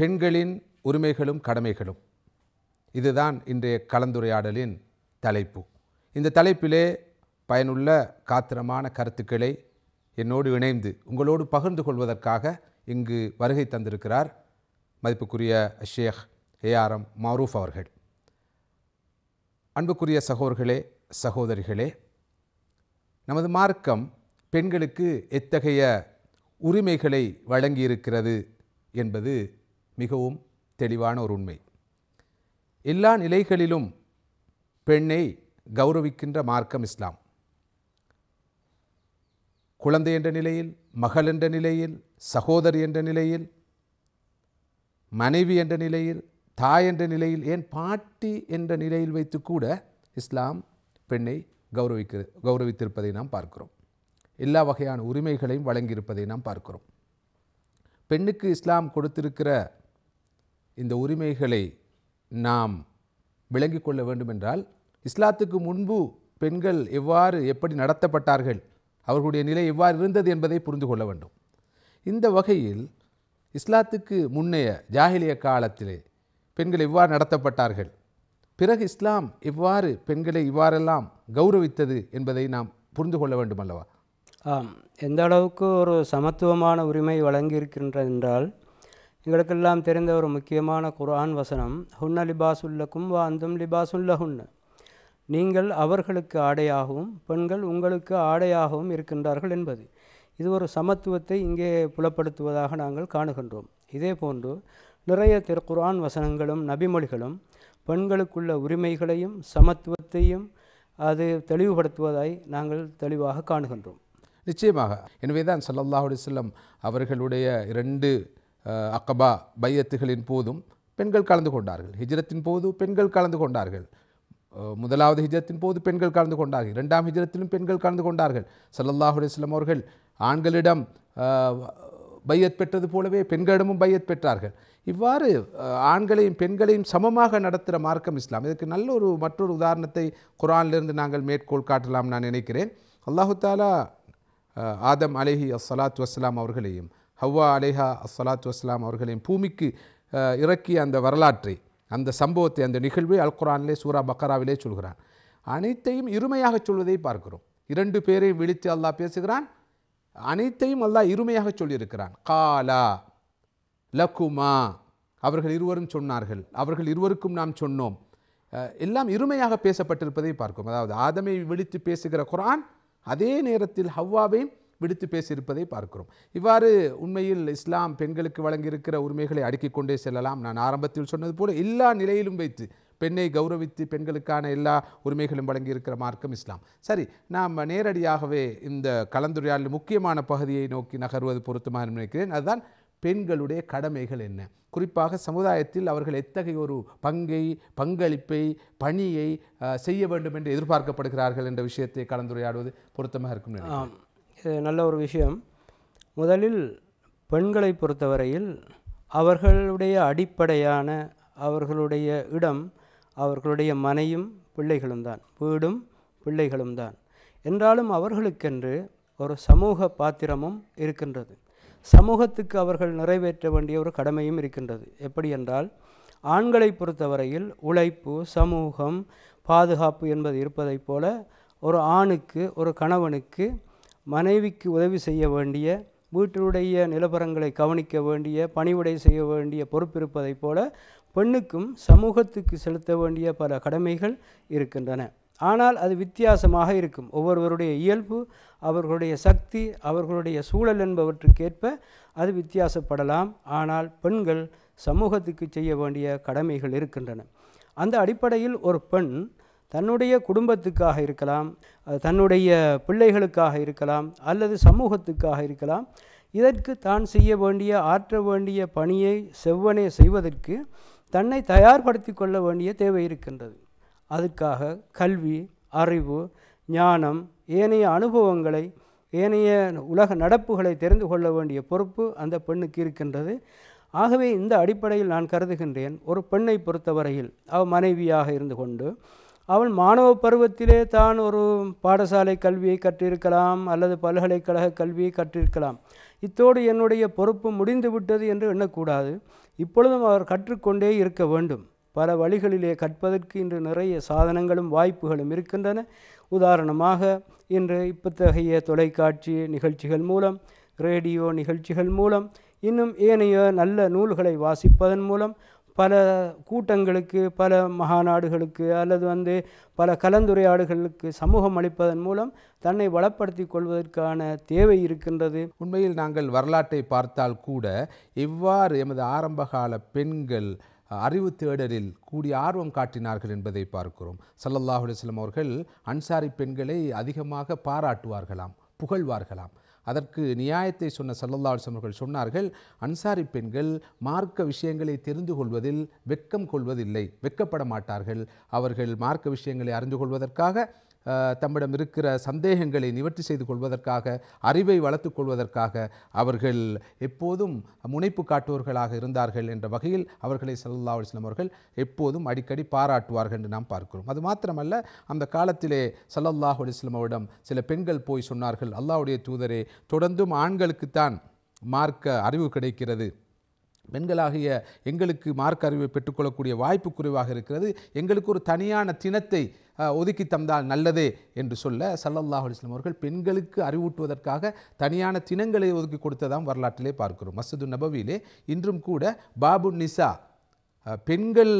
பெண்களின் உரிமைகளும் கடமைகளும். இதுதான் இன்றைய கலந்துரையாடலின் தலைப்பு. இந்த தலைப்பிலே பயனுள்ள காத்திரமான கருத்துக்களை என்னோடு இணைந்து உங்களோடு பகிர்ந்து கொள்வதற்காக இங்கு வருகை தந்திருக்கிறார் மதிப்புக்குரிய ஷேக் ஏஆர்எம் மாரூஃப் அவர்கள். அன்புக்குரிய சகோதர்களே சகோதரிகளே நமது மார்க்கம் பெண்களுக்கு எத்தகைய உரிமைகளை வழங்கியிருக்கிறது என்பது மிகவும் தெளிவான ஒரு உண்மை. எல்லா நிலைகளிலும் பெண்ணை கௌரவிக்கின்ற மார்க்கம் இஸ்லாம். குழந்தை என்ற நிலையில் மகள் என்ற நிலையில் சகோதரி என்ற நிலையில் மனைவி என்ற நிலையில் தாய் என்ற நிலையில் ஏன் பாட்டி என்ற நிலையில் வைத்து கூட இஸ்லாம் பெண்ணை கௌரவிக்க கௌரவித்திருப்பதை நாம் பார்க்கிறோம். எல்லா வகையான உரிமைகளையும் வழங்கியிருப்பதை நாம் பார்க்கிறோம். பெண்ணுக்கு இஸ்லாம் கொடுத்திருக்கிற இந்த உரிமைகளை நாம் விளங்கிக் கொள்ள வேண்டுமென்றால் இஸ்லாத்துக்கு முன்பு பெண்கள் எவ்வாறு எப்படி நடத்தப்பட்டார்கள் அவர்களுடைய நிலை எவ்வாறு இருந்தது என்பதை புரிந்து கொள்ள வேண்டும். இந்த வகையில் இஸ்லாத்துக்கு முன்னைய ஜாகிலிய காலத்திலே பெண்கள் எவ்வாறு நடத்தப்பட்டார்கள் பிறகு இஸ்லாம் எவ்வாறு பெண்களை இவ்வாறெல்லாம் கௌரவித்தது என்பதை நாம் புரிந்து கொள்ள வேண்டும் அல்லவா ஆம் எந்த அளவுக்கு ஒரு சமத்துவமான உரிமை வழங்கியிருக்கின்ற என்றால் எங்களுக்கெல்லாம் தெரிந்த ஒரு முக்கியமான குர்ஆன் வசனம் ஹுன்ன லிபாசுல்லக்கும் வா அந்தும் லிபாசுல்லஹுன்ன நீங்கள் அவர்களுக்கு ஆடையாகவும் பெண்கள் உங்களுக்கு ஆடையாகவும் இருக்கின்றார்கள் என்பது. இது ஒரு சமத்துவத்தை இங்கே புலப்படுத்துவதாக நாங்கள் காணுகின்றோம். இதே போன்று நிறைய திருக்குரான் வசனங்களும் நபிமொழிகளும் பெண்களுக்குள்ள உரிமைகளையும் சமத்துவத்தையும் அது தெளிவுபடுத்துவதாய் நாங்கள் தெளிவாக காணுகின்றோம். நிச்சயமாக. எனவே தான் சல்லல்லாஹு அலைஹி அவர்களுடைய இரண்டு அக்கபா பையத்துகளின் போதும் பெண்கள் கலந்து கொண்டார்கள். ஹிஜ்ரத்தின் போது பெண்கள் கலந்து கொண்டார்கள். முதலாவது ஹிஜ்ரத்தின் போது பெண்கள் கலந்து கொண்டார்கள். இரண்டாம் ஹிஜ்ரத்திலும் பெண்கள் கலந்து கொண்டார்கள். சல்லல்லாஹு அலைஹி அவர்கள் ஆண்களிடம் பையத் பெற்றது போலவே பெண்களிடமும் பையத் பெற்றார்கள். இவ்வாறு ஆண்களையும் பெண்களையும் சமமாக நடத்துகிற மார்க்கம் இஸ்லாம். இதற்கு நல்ல ஒரு மற்றொரு உதாரணத்தை குரானிலிருந்து நாங்கள் மேற்கோள் காட்டலாம் நான் நினைக்கிறேன். அல்லாஹு தாலா ஆதம் அலேஹி அஸ்ஸலாத்து வஸ்ஸலாம் அவர்களையும் ஹவ்வா அலேஹா அஸ்ஸலாத்து வஸ்லாம் அவர்களின் பூமிக்கு இறக்கிய அந்த வரலாற்றை அந்த சம்பவத்தை அந்த நிகழ்வை அல் குரானிலே சூரா பக்கராவிலே சொல்கிறான். அனைத்தையும் இருமையாக சொல்வதை பார்க்கிறோம். இரண்டு பேரையும் விழித்து அல்லாஹ் பேசுகிறான். அனைத்தையும் அல்லாஹ் இருமையாக சொல்லியிருக்கிறான். காலா லக்குமா அவர்கள் இருவரும் சொன்னார்கள். அவர்கள் இருவருக்கும் நாம் சொன்னோம். எல்லாம் இருமையாக பேசப்பட்டிருப்பதை பார்க்கும் அதாவது ஆதமை விழித்து பேசுகிற குரான் அதே நேரத்தில் ஹவ்வாவையும் விடுத்து பேசியிருப்பதை பார்க்கிறோம். இவ்வாறு உண்மையில் இஸ்லாம் பெண்களுக்கு வழங்கியிருக்கிற உரிமைகளை அடுக்கிக் கொண்டே செல்லலாம். நான் ஆரம்பத்தில் சொன்னது போல எல்லா நிலையிலும் வைத்து பெண்ணை கௌரவித்து பெண்களுக்கான எல்லா உரிமைகளும் வழங்கியிருக்கிற மார்க்கம் இஸ்லாம். சரி நாம் நேரடியாகவே இந்த கலந்துரையாடல் முக்கியமான பகுதியை நோக்கி நகர்வது பொருத்தமாக நினைக்கிறேன். அதுதான் பெண்களுடைய கடமைகள் என்ன? குறிப்பாக சமுதாயத்தில் அவர்கள் எத்தகைய ஒரு பங்கை பங்களிப்பை பணியை செய்ய வேண்டும் என்று எதிர்பார்க்கப்படுகிறார்கள் என்ற விஷயத்தை கலந்துரையாடுவது பொருத்தமாக இருக்கும் நல்ல ஒரு விஷயம். முதலில் பெண்களை பொறுத்தவரையில் அவர்களுடைய அடிப்படையான அவர்களுடைய இடம் அவர்களுடைய மனையும் பிள்ளைகளும் தான். வீடும் பிள்ளைகளும் தான். என்றாலும் அவர்களுக்கென்று ஒரு சமூக பாத்திரமும் இருக்கின்றது. சமூகத்துக்கு அவர்கள் நிறைவேற்ற வேண்டிய ஒரு கடமையும் இருக்கின்றது. எப்படி என்றால் ஆண்களை பொறுத்தவரையில் உழைப்பு சமூகம் பாதுகாப்பு என்பது இருப்பதைப் போல ஒரு ஆணுக்கு ஒரு கணவனுக்கு மனைவிக்கு உதவி செய்ய வேண்டிய வீட்டினுடைய நிலவரங்களை கவனிக்க வேண்டிய பணிவுடை செய்ய வேண்டிய பொறுப்பு இருப்பதைப் போல பெண்ணுக்கும் சமூகத்துக்கு செலுத்த வேண்டிய பல கடமைகள் இருக்கின்றன. ஆனால் அது வித்தியாசமாக இருக்கும். ஒவ்வொருவருடைய இயல்பு அவர்களுடைய சக்தி அவர்களுடைய சூழல் என்பவற்றுக்கேற்ப அது வித்தியாசப்படலாம். ஆனால் பெண்கள் சமூகத்துக்கு செய்ய வேண்டிய கடமைகள் இருக்கின்றன. அந்த அடிப்படையில் ஒரு பெண் தன்னுடைய குடும்பத்துக்காக இருக்கலாம் தன்னுடைய பிள்ளைகளுக்காக இருக்கலாம் அல்லது சமூகத்துக்காக இருக்கலாம். இதற்கு தான் செய்ய வேண்டிய ஆற்ற வேண்டிய பணியை செவ்வனே செய்வதற்கு தன்னை தயார்படுத்தி கொள்ள வேண்டிய தேவை இருக்கின்றது. அதுக்காக கல்வி அறிவு ஞானம் ஏனைய அனுபவங்களை ஏனைய உலக நடப்புகளை தெரிந்து கொள்ள வேண்டிய பொறுப்பு அந்த பெண்ணுக்கு இருக்கின்றது. ஆகவே இந்த அடிப்படையில் நான் கருதுகின்றேன் ஒரு பெண்ணை பொறுத்தவரையில் அவ மனைவியாக இருந்து கொண்டு அவள் மாணவ பருவத்திலே தான் ஒரு பாடசாலை கல்வியை கற்றிருக்கலாம் அல்லது பல்கலைக்கழக கல்வியை கற்றிருக்கலாம். இத்தோடு என்னுடைய பொறுப்பு முடிந்து விட்டது என்று எண்ணக்கூடாது. இப்பொழுதும் அவர் கற்றுக்கொண்டே இருக்க வேண்டும். பல வழிகளிலே கற்பதற்கு இன்று நிறைய சாதனங்களும் வாய்ப்புகளும் இருக்கின்றன. உதாரணமாக இன்று இப்பத்தகைய தொலைக்காட்சி நிகழ்ச்சிகள் மூலம் ரேடியோ நிகழ்ச்சிகள் மூலம் இன்னும் ஏனைய நல்ல நூல்களை வாசிப்பதன் மூலம் பல கூட்டங்களுக்கு பல மகாநாடுகளுக்கு அல்லது வந்து பல கலந்துரையாடுகளுக்கு சமூகம் அளிப்பதன் மூலம் தன்னை வளப்படுத்தி கொள்வதற்கான தேவை இருக்கின்றது. உண்மையில் நாங்கள் வரலாற்றை பார்த்தால் கூட எவ்வாறு எமது ஆரம்பகால பெண்கள் அறிவு தேடலில் கூடிய ஆர்வம் காட்டினார்கள் என்பதை பார்க்கிறோம். சல்லல்லாஹுலிஸ்லம் அவர்கள் அன்சாரி பெண்களை அதிகமாக பாராட்டுவார்களாம் புகழ்வார்களாம். அதற்கு நியாயத்தை சொன்ன ஸல்லல்லாஹு அவர்கள் சொன்னார்கள் அன்சாரி பெண்கள் மார்க்க விஷயங்களை தெரிந்து கொள்வதில் வெக்கம் கொள்வதில்லை வெட்கப்பட மாட்டார்கள். அவர்கள் மார்க்க விஷயங்களை அறிந்து கொள்வதற்காக தம்மிடம் இருக்கிற சந்தேகங்களை நிவர்த்தி செய்து கொள்வதற்காக அறிவை வளர்த்து கொள்வதற்காக அவர்கள் எப்போதும் முனைப்பு காட்டுவர்களாக இருந்தார்கள் என்ற வகையில் அவர்களை சல்லா அலைஹி அவர்கள் எப்போதும் அடிக்கடி பாராட்டுவார்கள் என்று நாம் பார்க்கிறோம். அது மாத்திரமல்ல அந்த காலத்திலே சல்லல்லாஹ் அலைஹி அவரிடம் சில பெண்கள் போய் சொன்னார்கள் அல்லாவுடைய தூதரே தொடர்ந்தும் ஆண்களுக்குத்தான் மார்க்க அறிவு கிடைக்கிறது. பெண்களாகிய எங்களுக்கு மார்க் அறிவை பெற்றுக்கொள்ளக்கூடிய வாய்ப்பு குறைவாக இருக்கிறது. எங்களுக்கு ஒரு தனியான தினத்தை ஒதுக்கி தந்தால் நல்லதே என்று சொல்ல சல்லல்லாஹ் அலிஸ்லாம் அவர்கள் பெண்களுக்கு அறிவூட்டுவதற்காக தனியான தினங்களை ஒதுக்கி கொடுத்ததாம் வரலாற்றிலே பார்க்கிறோம். மசது நபவியிலே இன்றும் கூட பாபு நிசா பெண்கள்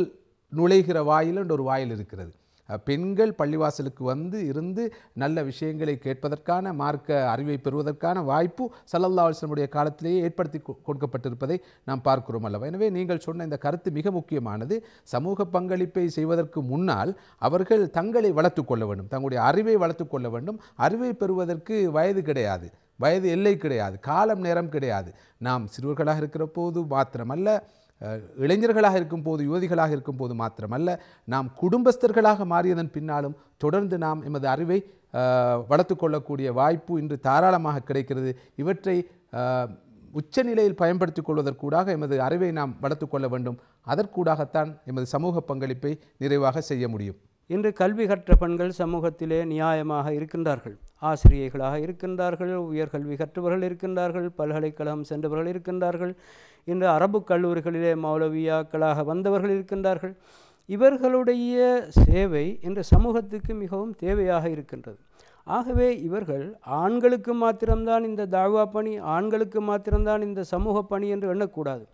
நுழைகிற வாயில் என்ற ஒரு வாயில் இருக்கிறது. பெண்கள் பள்ளிவாசலுக்கு வந்து இருந்து நல்ல விஷயங்களை கேட்பதற்கான மார்க்க அறிவை பெறுவதற்கான வாய்ப்பு சல்லல்லா காலத்திலேயே ஏற்படுத்தி கொடுக்கப்பட்டிருப்பதை நாம் பார்க்கிறோம் அல்லவா? எனவே நீங்கள் சொன்ன இந்த கருத்து மிக முக்கியமானது. சமூக பங்களிப்பை செய்வதற்கு முன்னால் அவர்கள் தங்களை வளர்த்து கொள்ள வேண்டும். தங்களுடைய அறிவை வளர்த்து கொள்ள வேண்டும். அறிவை பெறுவதற்கு வயது கிடையாது. வயது எல்லை கிடையாது. காலம் நேரம் கிடையாது. நாம் சிறுவர்களாக இருக்கிற போது மாத்திரமல்ல இளைஞர்களாக இருக்கும் போது யுவதிகளாக இருக்கும் போது மாத்திரமல்ல நாம் குடும்பஸ்தர்களாக மாறியதன் பின்னாலும் தொடர்ந்து நாம் எமது அறிவை வளர்த்து கொள்ளக்கூடிய வாய்ப்பு இன்று தாராளமாக கிடைக்கிறது. இவற்றை உச்சநிலையில் பயன்படுத்திக் கொள்வதற்கூடாக எமது அறிவை நாம் வளர்த்து கொள்ள வேண்டும். அதற்கூடாகத்தான் எமது சமூக பங்களிப்பை நிறைவாக செய்ய முடியும். இன்று கல்வி கற்ற பெண்கள் சமூகத்திலே நியாயமாக இருக்கின்றார்கள். ஆசிரியைகளாக இருக்கின்றார்கள் உயர்கல்வி கற்றவர்கள் இருக்கின்றார்கள் பல்கலைக்கழகம் சென்றவர்கள் இருக்கின்றார்கள் இன்று அரபு கல்லூரிகளிலே மௌலவியாக்களாக வந்தவர்கள் இருக்கின்றார்கள். இவர்களுடைய சேவை இன்று சமூகத்துக்கு மிகவும் தேவையாக இருக்கின்றது. ஆகவே இவர்கள் ஆண்களுக்கு மாத்திரம்தான் இந்த தாழ்வா பணி ஆண்களுக்கு மாத்திரம்தான் இந்த சமூக பணி என்று எண்ணக்கூடாது.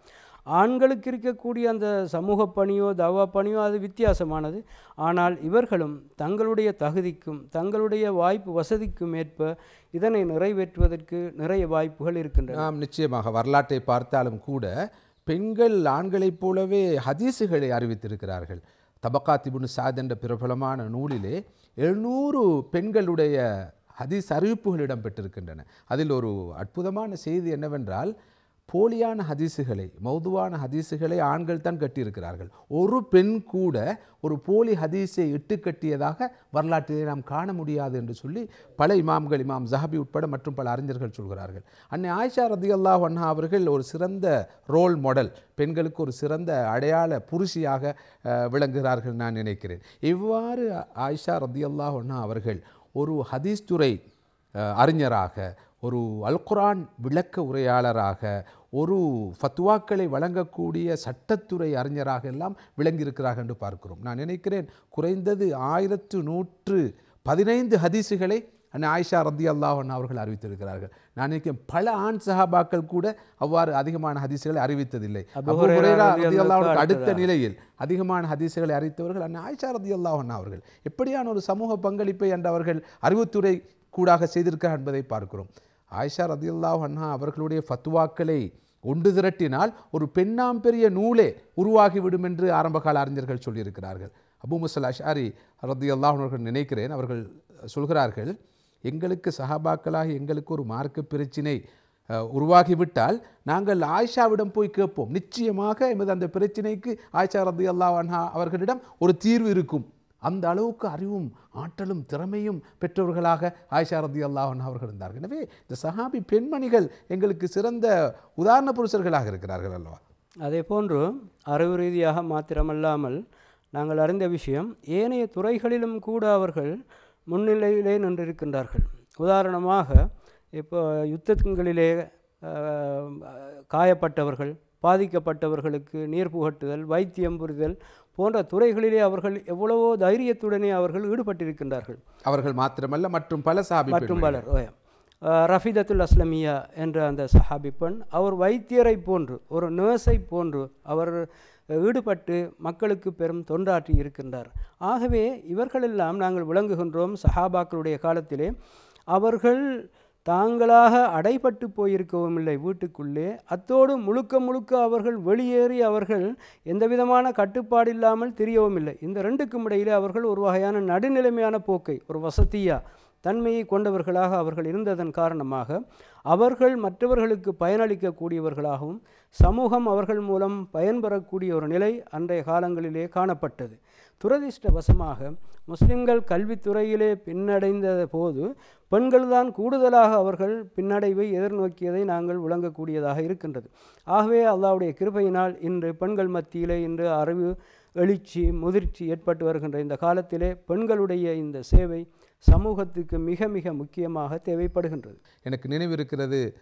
ஆண்களுக்கு இருக்கக்கூடிய அந்த சமூக பணியோ தவா பணியோ அது வித்தியாசமானது. ஆனால் இவர்களும் தங்களுடைய தகுதிக்கும் தங்களுடைய வாய்ப்பு வசதிக்கும் ஏற்ப இதனை நிறைவேற்றுவதற்கு நிறைய வாய்ப்புகள் இருக்கின்றன. நாம் நிச்சயமாக வரலாற்றை பார்த்தாலும் கூட பெண்கள் ஆண்களைப் போலவே ஹதீஸுகளை அறிவித்திருக்கிறார்கள். தபக்காத்திபுன் சாத் என்ற பிரபலமான நூலிலே எழுநூறு பெண்களுடைய ஹதீஸ் அறிவிப்புகள் இடம்பெற்றிருக்கின்றன. அதில் ஒரு அற்புதமான செய்தி என்னவென்றால் போலியான ஹதீஸுகளை மௌதுவான ஹதீஸுகளை ஆண்கள் தான் கட்டியிருக்கிறார்கள். ஒரு பெண் கூட ஒரு போலி ஹதீஸை இட்டு கட்டியதாக வரலாற்றிலே நாம் காண முடியாது என்று சொல்லி பல இமாம்கள் இமாம் ஜஹபி உட்பட மற்றும் பல அறிஞர்கள் சொல்கிறார்கள். அன்னை ஆயிஷா ரதியல்லாஹ் அண்ணா அவர்கள் ஒரு சிறந்த ரோல் மாடல் பெண்களுக்கு ஒரு சிறந்த அடையாள புருஷியாக விளங்குகிறார்கள் நான் நினைக்கிறேன். இவ்வாறு ஆயிஷா ரதியல்லாஹ் ஒன்னா அவர்கள் ஒரு ஹதீஸ் துறை அறிஞராக ஒரு அல்குரான் விளக்க உரையாளராக ஒரு ஃபத்வாக்களை வழங்கக்கூடிய சட்டத்துறை அறிஞராக எல்லாம் விளங்கியிருக்கிறார்கள் என்று பார்க்கிறோம். நான் நினைக்கிறேன் குறைந்தது ஆயிரத்து நூற்று பதினைந்து ஹதீஸுகளை அன்னை ஆயிஷா ரத்தி அல்லாஹன் அவர்கள் அறிவித்திருக்கிறார்கள். நான் நினைக்கிறேன் பல ஆண் சஹாபாக்கள் கூட அவ்வாறு அதிகமான ஹதீஸுகளை அறிவித்ததில்லை. அடுத்த நிலையில் அதிகமான ஹதீஸுகளை அறிவித்தவர்கள் அன்னை ஆயிஷா ரதி அல்லாஹன் அவர்கள். எப்படியான ஒரு சமூக பங்களிப்பை என்று அவர்கள் அறிவுத்துறை கூடாக செய்திருக்கிறார் என்பதை பார்க்கிறோம். ஆயிஷா ரதியுல்லாஹ் அண்ணா அவர்களுடைய ஃபத்வாக்களை ஒன்று திரட்டினால் ஒரு பெண்ணாம் பெரிய நூலே உருவாகிவிடும் என்று ஆரம்பகால அறிஞர்கள் சொல்லியிருக்கிறார்கள். அபு முசல் அஷாரி ரதி அவர்கள் நினைக்கிறேன் அவர்கள் சொல்கிறார்கள் எங்களுக்கு சஹாபாக்களாக எங்களுக்கு ஒரு மார்க்க பிரச்சினை உருவாகிவிட்டால் நாங்கள் ஆயிஷாவிடம் போய் கேட்போம். நிச்சயமாக எமது அந்த பிரச்சினைக்கு ஆயிஷா ரதி அன்ஹா அவர்களிடம் ஒரு தீர்வு இருக்கும். அந்த அளவுக்கு அறிவும் ஆற்றலும் திறமையும் பெற்றவர்களாக ஆயிஷா ரதி அல்லாஹன் அவர்கள் இருந்தார்கள். எனவே இந்த சஹாபி பெண்மணிகள் எங்களுக்கு சிறந்த உதாரண புருஷர்களாக இருக்கிறார்கள் அல்லவா? அதே போன்று அறிவு ரீதியாக மாத்திரமல்லாமல் நாங்கள் அறிந்த விஷயம் ஏனைய துறைகளிலும் கூட அவர்கள் முன்னிலையிலே நின்றிருக்கின்றார்கள். உதாரணமாக இப்போ யுத்தங்களிலே காயப்பட்டவர்கள் பாதிக்கப்பட்டவர்களுக்கு நீர் புகட்டுதல் வைத்தியம் புரிதல் போன்ற துறைகளிலே அவர்கள் எவ்வளவோ தைரியத்துடனே அவர்கள் ஈடுபட்டிருக்கின்றார்கள். அவர்கள் மாத்திரமல்ல மற்றும் பல சாபி மற்றும் பலர் ரஃபிதத்துல் அஸ்லமியா என்ற அந்த சஹாபி பெண் அவர் வைத்தியரை போன்று ஒரு நர்ஸை போன்று அவர் ஈடுபட்டு மக்களுக்கு பெரும் தொண்டாற்றி இருக்கின்றார். ஆகவே இவர்களெல்லாம் நாங்கள் விளங்குகின்றோம் சஹாபாக்களுடைய காலத்திலே. அவர்கள் தாங்களாக அடைபட்டு போயிருக்கவும் இல்லை வீட்டுக்குள்ளே. அத்தோடு முழுக்க முழுக்க அவர்கள் வெளியேறி அவர்கள் எந்தவிதமான கட்டுப்பாடு இல்லாமல் தெரியவும் இல்லை இந்த ரெண்டுக்கும் இடையிலே அவர்கள் ஒரு வகையான நடுநிலைமையான போக்கை ஒரு வசதியாக தன்மையை கொண்டவர்களாக அவர்கள் இருந்ததன் காரணமாக அவர்கள் மற்றவர்களுக்கு பயனளிக்கக்கூடியவர்களாகவும் சமூகம் அவர்கள் மூலம் பயன்பெறக்கூடிய ஒரு நிலை அன்றைய காலங்களிலே காணப்பட்டது. துரதிர்ஷ்டவசமாக முஸ்லிம்கள் கல்வித்துறையிலே பின்னடைந்த போது பெண்கள்தான் கூடுதலாக அவர்கள் பின்னடைவை எதிர்நோக்கியதை நாங்கள் விளங்கக்கூடியதாக இருக்கின்றது. ஆகவே அல்லாவுடைய கிருபையினால் இன்று பெண்கள் மத்தியிலே இன்று அறிவு எழுச்சி முதிர்ச்சி ஏற்பட்டு வருகின்ற இந்த காலத்திலே பெண்களுடைய இந்த சேவை சமூகத்துக்கு மிக மிக முக்கியமாக தேவைப்படுகின்றது. எனக்கு நினைவிருக்கிறது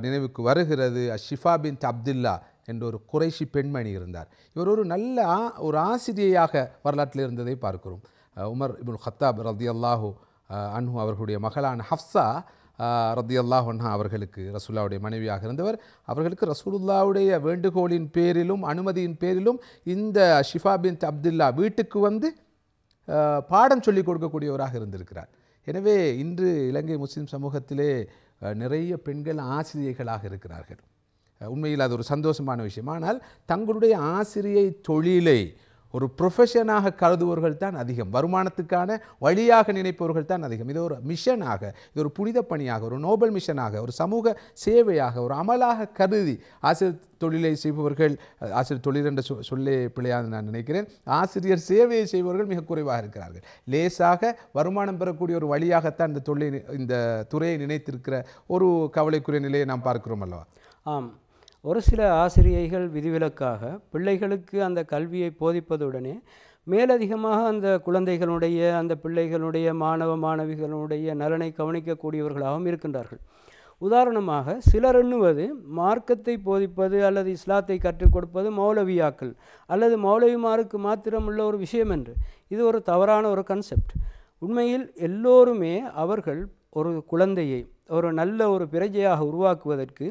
நினைவுக்கு வருகிறது அஷிஃபா பின் அப்துல்லா என்ற ஒரு குறைஷி பெண்மணி இருந்தார். இவர் ஒரு நல்ல ஆ- ஒரு ஆசிரியையாக வரலாற்றில் இருந்ததை பார்க்கிறோம். உமர் இபுல் ஹத்தாப் ரதி அல்லாஹூ அன்ஹு அவர்களுடைய மகளான ஹஃப்ஸா ரத்தி அல்லாஹ் அவர்களுக்கு ரசூல்லாவுடைய மனைவியாக இருந்தவர். அவர்களுக்கு ரசூலுல்லாவுடைய வேண்டுகோளின் பேரிலும் அனுமதியின் பேரிலும் இந்த ஷிஃபா பின் அப்துல்லா வீட்டுக்கு வந்து பாடம் சொல்லிக் கொடுக்கக்கூடியவராக இருந்திருக்கிறார். எனவே இன்று இலங்கை முஸ்லீம் சமூகத்திலே நிறைய பெண்கள் ஆசிரியைகளாக இருக்கிறார்கள். உண்மையில் அது ஒரு சந்தோஷமான விஷயம். ஆனால் தங்களுடைய ஆசிரியை தொழிலை ஒரு ப்ரொஃபஷனாக கருதுபவர்கள் தான் அதிகம். வருமானத்துக்கான வழியாக நினைப்பவர்கள் தான் அதிகம். இது ஒரு மிஷனாக இது ஒரு புனித பணியாக ஒரு நோபல் மிஷனாக ஒரு சமூக சேவையாக ஒரு அமலாக கருதி ஆசிரியர் தொழிலை செய்பவர்கள் ஆசிரியர் தொழில் என்ற சொ சொல்லே பிள்ளையாக நான் நினைக்கிறேன். ஆசிரியர் சேவையை செய்பவர்கள் மிக குறைவாக இருக்கிறார்கள். லேசாக வருமானம் பெறக்கூடிய ஒரு வழியாகத்தான் இந்த தொழிலை இந்த துறையை நினைத்திருக்கிற ஒரு கவலைக்குரிய நிலையை நாம் பார்க்கிறோம் அல்லவா? ஆம். ஒரு சில ஆசிரியைகள் விதிவிலக்காக பிள்ளைகளுக்கு அந்த கல்வியை போதிப்பதுடனே மேலதிகமாக அந்த குழந்தைகளுடைய அந்த பிள்ளைகளுடைய மாணவ மாணவிகளுடைய நலனை கவனிக்கக்கூடியவர்களாகவும் இருக்கின்றார்கள். உதாரணமாக சிலர் எண்ணுவது மார்க்கத்தை போதிப்பது அல்லது இஸ்லாத்தை கற்றுக் கொடுப்பது மௌலவியாக்கள் அல்லது மௌலவிமாருக்கு மாத்திரமுள்ள ஒரு விஷயம் என்று இது ஒரு தவறான ஒரு கன்செப்ட் உண்மையில் எல்லோருமே அவர்கள் ஒரு குழந்தையை ஒரு நல்ல ஒரு பிரஜையாக உருவாக்குவதற்கு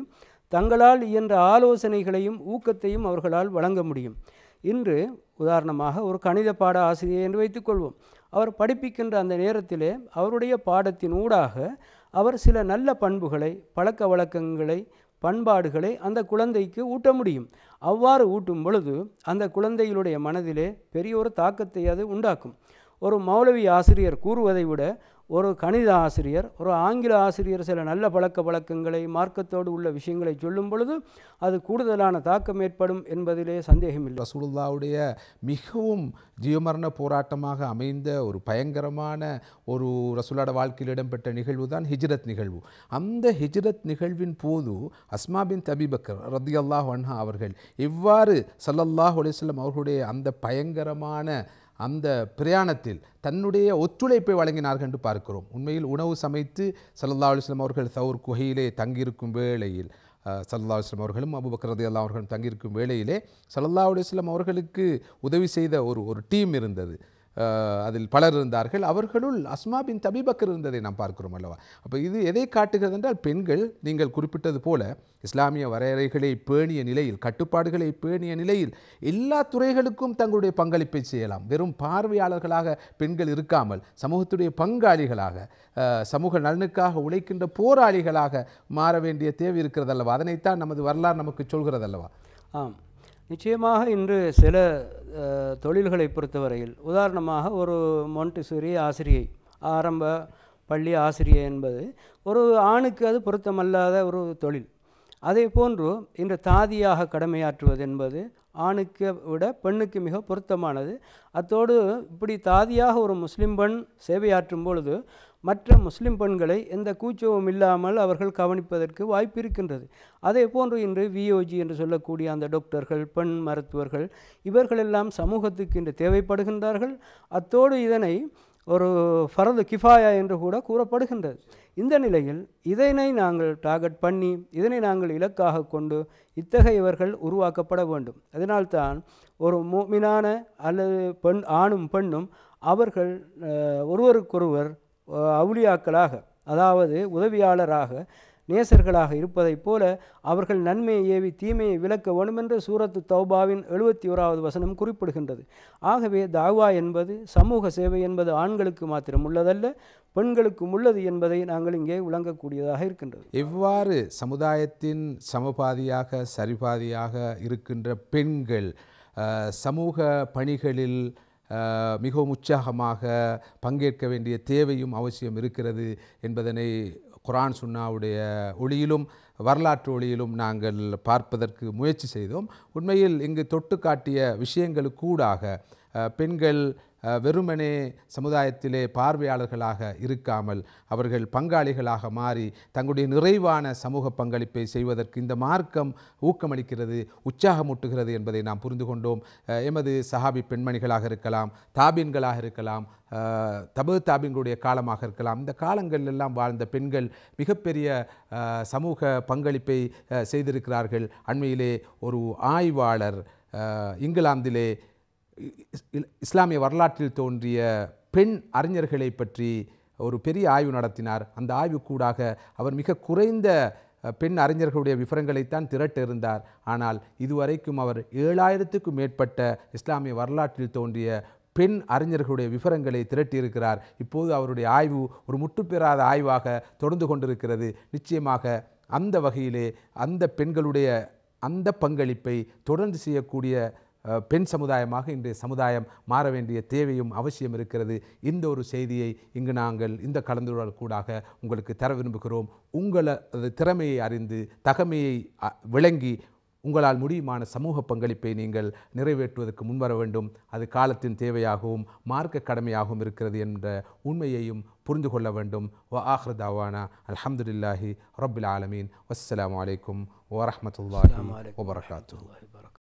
தங்களால் இயன்ற ஆலோசனைகளையும் ஊக்கத்தையும் அவர்களால் வழங்க முடியும். இன்று உதாரணமாக ஒரு கணித பாட ஆசிரியர் என்று வைத்துக்கொள்வோம் அவர் படிப்பிக்கின்ற அந்த நேரத்திலே அவருடைய பாடத்தின் ஊடாக அவர் சில நல்ல பண்புகளை பழக்க வழக்கங்களை பண்பாடுகளை அந்த குழந்தைக்கு ஊட்ட முடியும். அவ்வாறு ஊட்டும் பொழுது அந்த குழந்தைகளுடைய மனதிலே பெரிய ஒரு தாக்கத்தை அது உண்டாக்கும். ஒரு மௌலவி ஆசிரியர் கூறுவதை விட ஒரு கணித ஆசிரியர் ஒரு ஆங்கில ஆசிரியர் சில நல்ல பழக்க வழக்கங்களை மார்க்கத்தோடு உள்ள விஷயங்களை சொல்லும் பொழுது அது கூடுதலான தாக்கம் ஏற்படும் என்பதிலே சந்தேகமில்லை ரசூலுல்லாவுடைய மிகவும் ஜீவமரண போராட்டமாக அமைந்த ஒரு பயங்கரமான ஒரு ரசூலாட வாழ்க்கையில் இடம்பெற்ற நிகழ்வு தான் ஹிஜ்ரத் நிகழ்வு. அந்த ஹிஜ்ரத் நிகழ்வின் போது அஸ்மா பின் தபிபக்கர் ரதி அல்லாஹ் அன்ஹா அவர்கள் எவ்வாறு சல்லல்லாஹ் அலிஸ்லம் அவர்களுடைய அந்த பயங்கரமான அந்த பிரயாணத்தில் தன்னுடைய ஒத்துழைப்பை வழங்கினார்கள் என்று பார்க்கிறோம். உண்மையில் உணவு சமைத்து சல்லா அலுவலம் அவர்கள் சவுர் குகையிலே தங்கியிருக்கும் வேளையில் சல்லா அலுவலம் அவர்களும் அபுபக்ரதி அல்லா அவர்களும் தங்கியிருக்கும் வேளையிலே சல்லா அலுவலம் அவர்களுக்கு உதவி செய்த ஒரு ஒரு டீம் இருந்தது. அதில் பலர் இருந்தார்கள். அவர்களுள் அஸ்மா பின் தபிபக்கர் இருந்ததை நாம் பார்க்கிறோம் அல்லவா? அப்போ இது எதை காட்டுகிறது என்றால் பெண்கள் நீங்கள் குறிப்பிட்டது போல இஸ்லாமிய வரையறைகளை பேணிய நிலையில் கட்டுப்பாடுகளை பேணிய நிலையில் எல்லா துறைகளுக்கும் தங்களுடைய பங்களிப்பை செய்யலாம். வெறும் பார்வையாளர்களாக பெண்கள் இருக்காமல் சமூகத்துடைய பங்காளிகளாக சமூக நலனுக்காக உழைக்கின்ற போராளிகளாக மாற வேண்டிய தேவை இருக்கிறது அல்லவா? அதனைத்தான் நமது வரலாறு நமக்கு சொல்கிறது அல்லவா? ஆம். நிச்சயமாக இன்று சில தொழில்களை பொறுத்தவரையில் உதாரணமாக ஒரு மொன்டிசூரி ஆசிரியை ஆரம்ப பள்ளி ஆசிரியை என்பது ஒரு ஆணுக்கு அது பொருத்தமல்லாத ஒரு தொழில். அதே போன்று இன்று தாதியாக கடமையாற்றுவது என்பது ஆணுக்கு விட பெண்ணுக்கு மிக பொருத்தமானது. அத்தோடு இப்படி தாதியாக ஒரு முஸ்லீம் பெண் சேவையாற்றும் பொழுது மற்ற முஸ்லிம் பெண்களை எந்த கூச்சவும் இல்லாமல் அவர்கள் கவனிப்பதற்கு வாய்ப்பு இருக்கின்றது. அதே போன்று இன்று விஓஜி என்று சொல்லக்கூடிய அந்த டாக்டர்கள் பெண் மருத்துவர்கள் இவர்களெல்லாம் சமூகத்துக்கு இன்று தேவைப்படுகின்றார்கள். அத்தோடு இதனை ஒரு ஃபரது கிஃபாயா என்று கூட கூறப்படுகின்றது. இந்த நிலையில் இதனை நாங்கள் டார்கெட் பண்ணி இதனை நாங்கள் இலக்காக கொண்டு இத்தகையவர்கள் உருவாக்கப்பட வேண்டும். அதனால்தான் ஒரு மூமினான அல்லது பெண் ஆணும் பெண்ணும் அவர்கள் ஒருவருக்கொருவர் அவுளியாக்களாக அதாவது உதவியாளராக நேசர்களாக இருப்பதைப் போல அவர்கள் நன்மையை ஏவி தீமையை விளக்க வேண்டுமென்று சூரத்து தௌபாவின் எழுபத்தி ஓராவது வசனம் குறிப்பிடுகின்றது. ஆகவே தாவா என்பது சமூக சேவை என்பது ஆண்களுக்கு மாத்திரம் உள்ளதல்ல பெண்களுக்கும் உள்ளது என்பதை நாங்கள் இங்கே விளங்கக்கூடியதாக இருக்கின்றது. எவ்வாறு சமுதாயத்தின் சமபாதியாக சரிபாதியாக இருக்கின்ற பெண்கள் சமூக பணிகளில் மிகவும் உற்சாகமாக பங்கேற்க வேண்டிய தேவையும் அவசியம் இருக்கிறது என்பதனை குரான் சுன்னாவுடைய ஒளியிலும் வரலாற்று ஒளியிலும் நாங்கள் பார்ப்பதற்கு முயற்சி செய்தோம். உண்மையில் இங்கு தொட்டு காட்டிய விஷயங்களுக்கூடாக பெண்கள் வெறுமனே சமுதாயத்திலே பார்வையாளர்களாக இருக்காமல் அவர்கள் பங்காளிகளாக மாறி தங்களுடைய நிறைவான சமூக பங்களிப்பை செய்வதற்கு இந்த மார்க்கம் ஊக்கமளிக்கிறது உற்சாகமூட்டுகிறது என்பதை நாம் புரிந்து கொண்டோம். எமது சஹாபி பெண்மணிகளாக இருக்கலாம் தாபீன்களாக இருக்கலாம் தபு தாபின்களுடைய காலமாக இருக்கலாம். இந்த காலங்களில் எல்லாம் வாழ்ந்த பெண்கள் மிகப்பெரிய சமூக பங்களிப்பை செய்திருக்கிறார்கள். அண்மையிலே ஒரு ஆய்வாளர் இங்கிலாந்திலே இஸ்லாமிய வரலாற்றில் தோன்றிய பெண் அறிஞர்களை பற்றி ஒரு பெரிய ஆய்வு நடத்தினார். அந்த ஆய்வுக்கூடாக அவர் மிக குறைந்த பெண் அறிஞர்களுடைய விவரங்களைத்தான் திரட்ட இருந்தார் ஆனால் இதுவரைக்கும் அவர் ஏழாயிரத்துக்கும் மேற்பட்ட இஸ்லாமிய வரலாற்றில் தோன்றிய பெண் அறிஞர்களுடைய விவரங்களை திரட்டியிருக்கிறார். இப்போது அவருடைய ஆய்வு ஒரு முற்றுப்பெறாத ஆய்வாக தொடர்ந்து கொண்டிருக்கிறது. நிச்சயமாக அந்த வகையிலே அந்த பெண்களுடைய அந்த பங்களிப்பை தொடர்ந்து செய்யக்கூடிய பெண் சமுதாயமாக இன்றைய சமுதாயம் மாற வேண்டிய தேவையும் அவசியம் இருக்கிறது. இந்த ஒரு செய்தியை இங்கு நாங்கள் இந்த கலந்துரையாடல் கூடாக உங்களுக்கு தர விரும்புகிறோம். உங்களது திறமையை அறிந்து தகமையை விளங்கி உங்களால் முடியுமான சமூக பங்களிப்பை நீங்கள் நிறைவேற்றுவதற்கு முன்வர வேண்டும். அது காலத்தின் தேவையாகவும் மார்க்க கடமையாகவும் இருக்கிறது என்ற உண்மையையும் புரிந்து கொள்ள வேண்டும். வ ஆஹ்ர தாவானா அல்ஹம்துலில்லாஹி ரப்பில் ஆலமீன். வஸ்ஸலாமு அலைக்கும் வரஹ்மத்துல்லாஹி வபரகாத்துஹு. வரகாத்துஹு